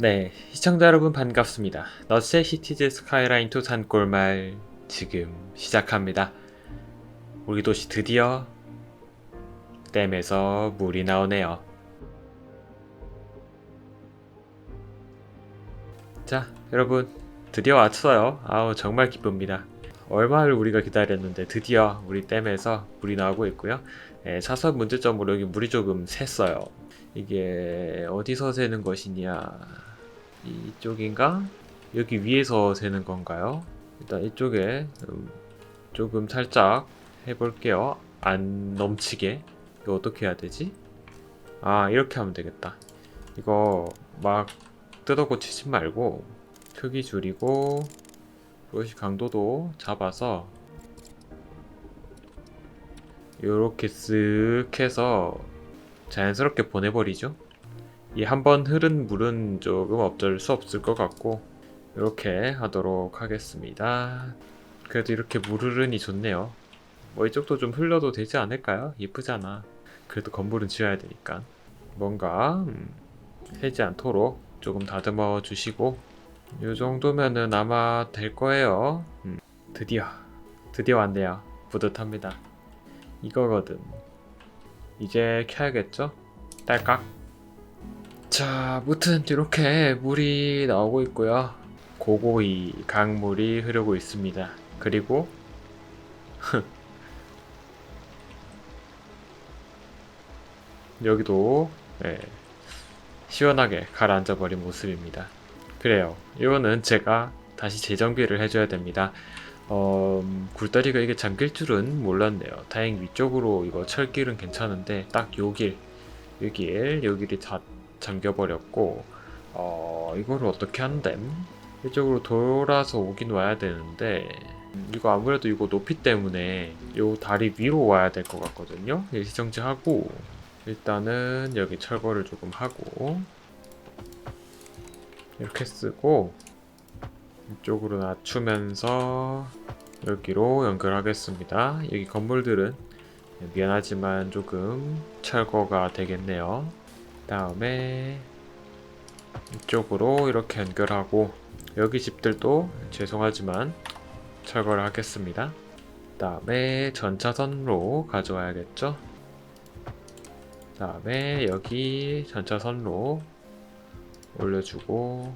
네, 시청자 여러분 반갑습니다. 너스의 시티즈 스카이라인 투 산골말 지금 시작합니다. 우리 도시 드디어 댐에서 물이 나오네요. 자, 여러분 드디어 왔어요. 아우 정말 기쁩니다. 얼마를 우리가 기다렸는데 드디어 우리 댐에서 물이 나오고 있고요. 예, 사선 문제점으로 여기 물이 조금 샜어요. 이게 어디서 새는 것이냐? 이쪽인가? 여기 위에서 새는 건가요? 일단 이쪽에 음, 조금 살짝 해볼게요. 안 넘치게. 이거 어떻게 해야 되지? 아, 이렇게 하면 되겠다. 이거 막 뜯어 고치지 말고 크기 줄이고 브러쉬 강도도 잡아서 이렇게 쓱 해서 자연스럽게 보내버리죠. 이 한 번 흐른 물은 조금 어쩔 수 없을 것 같고 이렇게 하도록 하겠습니다. 그래도 이렇게 물 흐르니 좋네요. 뭐 이쪽도 좀 흘려도 되지 않을까요? 예쁘잖아. 그래도 건물은 지어야 되니까 뭔가 음, 새지 않도록 조금 다듬어 주시고 이 정도면은 아마 될 거예요. 음, 드디어 드디어 왔네요. 뿌듯합니다. 이거거든. 이제 켜야겠죠? 딸깍. 자, 무튼 이렇게 물이 나오고 있고요. 고고히 강물이 흐르고 있습니다. 그리고 여기도 예, 시원하게 가라앉아 버린 모습입니다. 그래요. 이거는 제가 다시 재정비를 해줘야 됩니다. 어, 음, 굴다리가 이게 잠길 줄은 몰랐네요. 다행 위쪽으로 이거 철길은 괜찮은데 딱 요길, 여길, 여길이 다 잠겨버렸고 어, 이거를 어떻게 한댐? 이쪽으로 돌아서 오긴 와야 되는데 음, 이거 아무래도 이거 높이 때문에 요 다리 위로 와야 될 것 같거든요. 일시정지하고 일단은 여기 철거를 조금 하고 이렇게 쓰고 이쪽으로 낮추면서 여기로 연결하겠습니다. 여기 건물들은 미안하지만 조금 철거가 되겠네요. 다음에 이쪽으로 이렇게 연결하고 여기 집들도 죄송하지만 철거를 하겠습니다. 다음에 전차선로 가져와야겠죠? 다음에 여기 전차선로 올려주고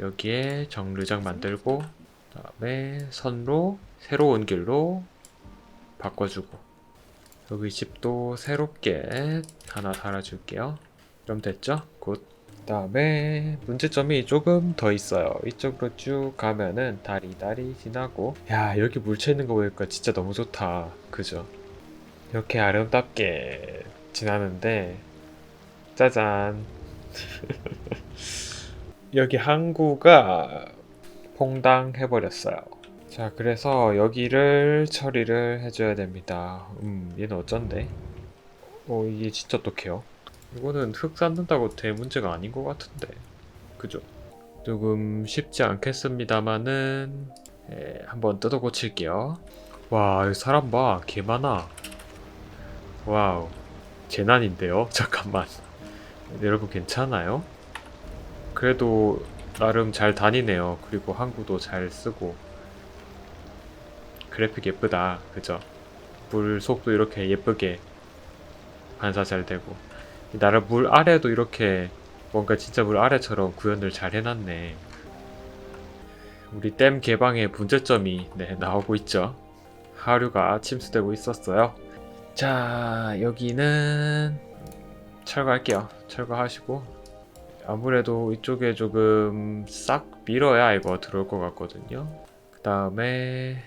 여기에 정류장 만들고 다음에 선로 새로운 길로 바꿔주고 여기 집도 새롭게 하나 달아줄게요 그럼 됐죠? 굿 다음에 문제점이 조금 더 있어요 이쪽으로 쭉 가면은 다리 다리 지나고 야 여기 물체 있는 거 보니까 진짜 너무 좋다 그죠? 이렇게 아름답게 지나는데 짜잔 여기 항구가 퐁당 해버렸어요. 자, 그래서 여기를 처리를 해줘야 됩니다. 음, 얘는 어쩐데? 어, 이게 진짜 어떡해요? 이거는 흙 쌓는다고 될 문제가 아닌 것 같은데. 그죠? 조금 쉽지 않겠습니다만은, 예, 한번 뜯어 고칠게요. 와, 사람 봐. 개 많아. 와우. 재난인데요? 잠깐만. 여러분 괜찮아요? 그래도 나름 잘 다니네요. 그리고 항구도 잘 쓰고 그래픽 예쁘다. 그죠? 물 속도 이렇게 예쁘게 반사 잘 되고 나름 물 아래도 이렇게 뭔가 진짜 물 아래처럼 구현을 잘 해놨네. 우리 댐 개방의 문제점이 네, 나오고 있죠. 하류가 침수되고 있었어요. 자, 여기는 철거할게요. 철거하시고 아무래도 이쪽에 조금 싹 밀어야 이거 들어올 것 같거든요. 그 다음에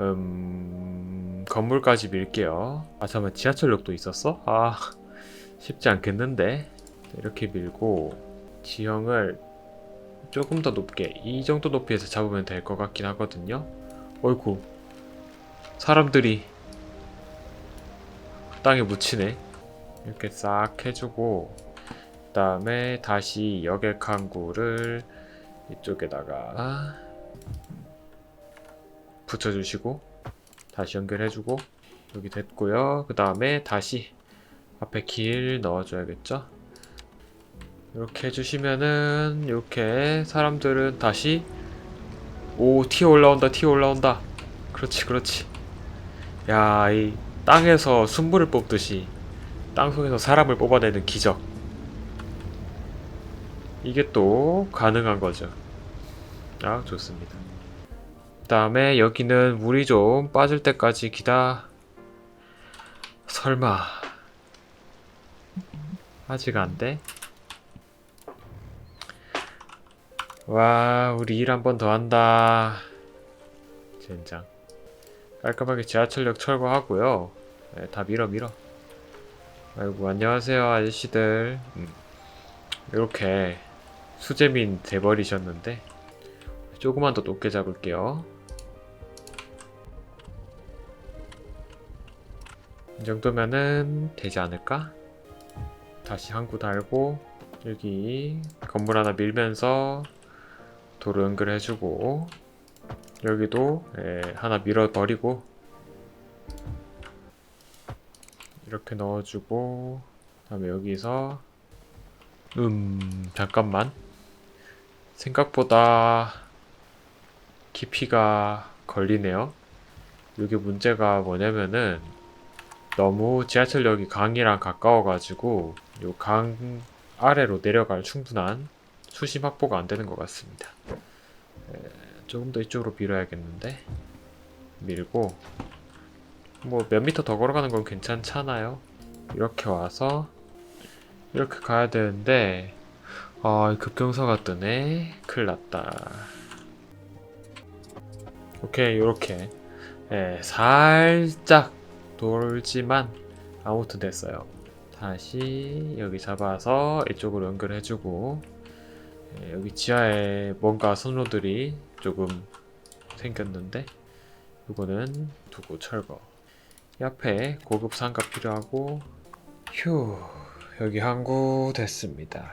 음 건물까지 밀게요. 아 잠깐 지하철역도 있었어? 아 쉽지 않겠는데 이렇게 밀고 지형을 조금 더 높게 이 정도 높이에서 잡으면 될 것 같긴 하거든요. 어이구 사람들이 땅에 묻히네. 이렇게 싹 해주고 그 다음에 다시 여객 항구를 이쪽에다가 붙여주시고 다시 연결해주고 여기 됐고요. 그 다음에 다시 앞에 길 넣어줘야겠죠? 이렇게 해주시면은 이렇게 사람들은 다시 오 튀어 올라온다 튀어 올라온다. 그렇지 그렇지. 야 이 땅에서 순물을 뽑듯이 땅속에서 사람을 뽑아내는 기적. 이게 또 가능한 거죠. 아 좋습니다 그 다음에 여기는 물이 좀 빠질 때까지 기다 설마 아직 안 돼? 와, 우리 일 한 번 더 한다. 젠장. 깔끔하게 지하철역 철거하고요. 네, 다 밀어 밀어. 아이고 안녕하세요 아저씨들. 음, 이렇게 수재민 돼버리셨는데 조금만 더 높게 잡을게요. 이 정도면은 되지 않을까? 다시 항구 달고 여기 건물 하나 밀면서 도로 연결해주고 여기도 예, 하나 밀어버리고 이렇게 넣어주고 다음에 여기서 음 잠깐만 생각보다 깊이가 걸리네요 이게 문제가 뭐냐면은 너무 지하철역이 강이랑 가까워가지고 요 강 아래로 내려갈 충분한 수심 확보가 안 되는 것 같습니다. 에, 조금 더 이쪽으로 밀어야겠는데 밀고 뭐 몇 미터 더 걸어가는 건 괜찮잖아요. 이렇게 와서 이렇게 가야 되는데 아 급경사가 뜨네. 큰일 났다. 오케이 요렇게 예, 살짝 돌지만 아무튼 됐어요. 다시 여기 잡아서 이쪽으로 연결해주고 예, 여기 지하에 뭔가 선로들이 조금 생겼는데 이거는 두고 철거. 옆에 고급 상가 필요하고 휴 여기 항구 됐습니다.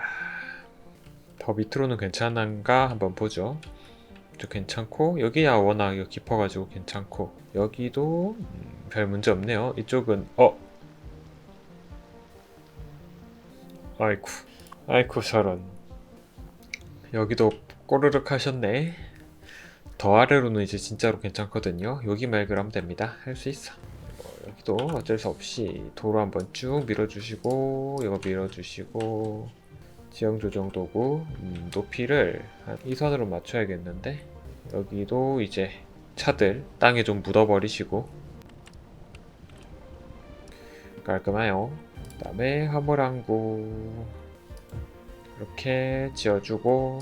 더 밑으로는 괜찮은가 한번 보죠. 저 괜찮고 여기야 워낙 깊어가지고 괜찮고 여기도 음, 별 문제 없네요. 이쪽은 어 아이쿠 아이쿠 저런 여기도 꼬르륵 하셨네. 더 아래로는 이제 진짜로 괜찮거든요. 여기만 해결하면 됩니다. 할 수 있어. 어, 여기도 어쩔 수 없이 도로 한번 쭉 밀어주시고 이거 밀어주시고 지형 조정 도구 음, 높이를 한이 선으로 맞춰야겠는데 여기도 이제 차들 땅에 좀 묻어버리시고 깔끔해요. 그 다음에 화물항구 이렇게 지어주고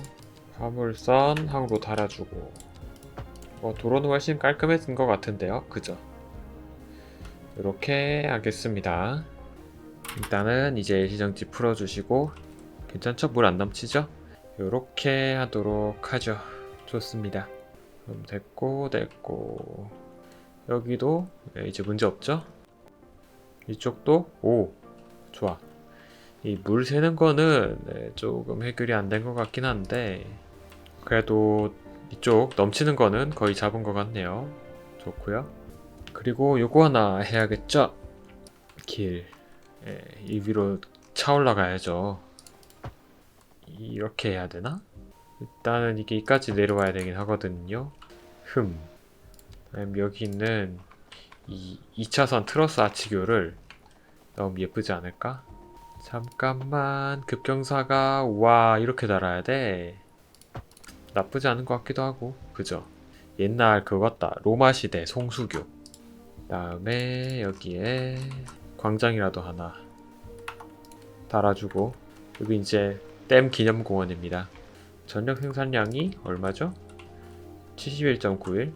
화물선 항으로 달아주고 뭐 도로는 훨씬 깔끔해진 것 같은데요, 그죠? 이렇게 하겠습니다. 일단은 이제 일시정지 풀어주시고 괜찮죠? 물 안 넘치죠? 이렇게 하도록 하죠. 좋습니다. 그럼 됐고 됐고 여기도 네, 이제 문제 없죠? 이쪽도 오 좋아. 이 물 새는 거는 네, 조금 해결이 안 된 것 같긴 한데 그래도 이쪽 넘치는 거는 거의 잡은 것 같네요. 좋고요. 그리고 요거 하나 해야겠죠? 길. 예, 이 위로 차 올라가야죠. 이렇게 해야 되나? 일단은 이게 이까지 내려와야 되긴 하거든요. 흠. 그럼 여기 있는 이 2차선 트러스 아치교를 너무 예쁘지 않을까? 잠깐만 급경사가 와 이렇게 달아야 돼. 나쁘지 않은 것 같기도 하고 그죠? 옛날 그거 같다 로마 시대 송수교. 다음에 여기에 광장이라도 하나 달아주고 여기 이제 댐 기념공원입니다. 전력 생산량이 얼마죠? 71.91.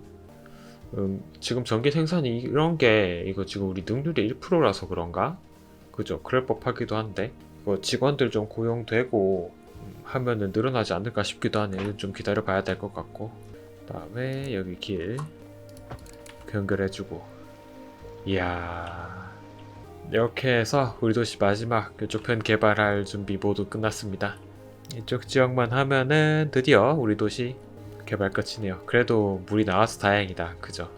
음, 지금 전기 생산이 이런 게 이거 지금 우리 능률의 1%라서 그런가? 그죠? 그럴 법하기도 한데 이거 직원들 좀 고용되고 음, 하면은 늘어나지 않을까 싶기도 하네. 좀 기다려 봐야 될 것 같고. 그다음에 여기 길 연결해주고. 이야. 이렇게 해서 우리 도시 마지막 이쪽 편 개발할 준비 모두 끝났습니다. 이쪽 지역만 하면은 드디어 우리 도시 개발 끝이네요. 그래도 물이 나와서 다행이다. 그죠?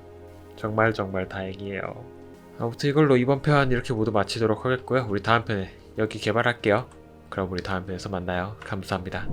정말 정말 다행이에요. 아무튼 이걸로 이번 편 이렇게 모두 마치도록 하겠고요. 우리 다음 편에 여기 개발할게요. 그럼 우리 다음 편에서 만나요. 감사합니다.